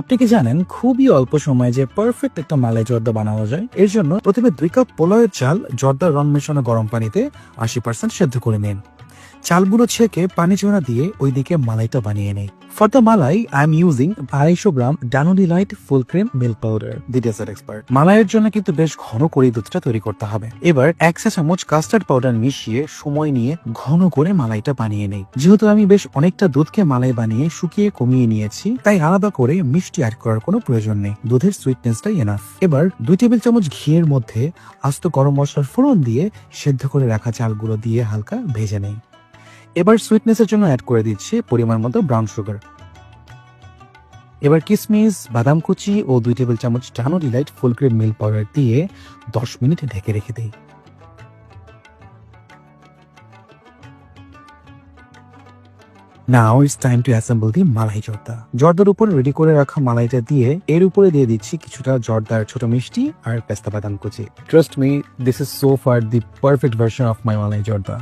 আপনি কি জানেন, খুবই অল্প সময়ে যে পারফেক্ট একটা মালাই জর্দা বানানো যায়, এর জন্য প্রথমে দুই কাপ পোলাওয়ের চাল জর্দার রং মেশানো গরম পানিতে আশি পার্সেন্ট সেদ্ধ করে নিন। চালগুলো ছেঁকে পানি চোনা দিয়ে ওইদিকে মালাইটা বানিয়ে নেই। For the malai I am using আড়াইশো gram ডানোডি light full cream milk powder ডিটেলসের expert মালাইয়ের জন্য কিন্তু বেশ ঘন করে দুধটা তৈরি করতে হবে। এবার এক চা চামচ কাস্টার্ড পাউডার মিশিয়ে সময় নিয়ে ঘন করে মালাইটা বানিয়ে নেই। যেহেতু আমি বেশ অনেকটা দুধকে মালাই বানিয়ে শুকিয়ে কমিয়ে নিয়েছি, তাই আলাদা করে মিষ্টি অ্যাড করার কোনো প্রয়োজন নেই। দুধের সুইটনেসটাই এনাফ এবার দুই টেবিল চামচ ঘিয়ের মধ্যে আস্ত গরম মশলার ফোড়ন দিয়ে সেদ্ধ করে রাখা চালগুলো দিয়ে হালকা ভেজে নেই। এবার সুইটনেসের জন্য অ্যাড করে দিচ্ছি পরিমাণ মতো ব্রাউন সুগার এবার কিসমিস, বাদাম কুচি ও দুই টেবিল চামচ Dano delight full cream milk powder দিয়ে দশ মিনিট ঢেকে রেখে দেই। Now it's time to assemble the malai zarda. জর্দার উপর রেডি করে রাখা মালাইটা দিয়ে এর উপরে দিয়ে দিচ্ছি কিছুটা জর্দার ছোট মিষ্টি আর পেস্তা বাদাম কুচি। Trust me this is so far the perfect version of my malai zarda.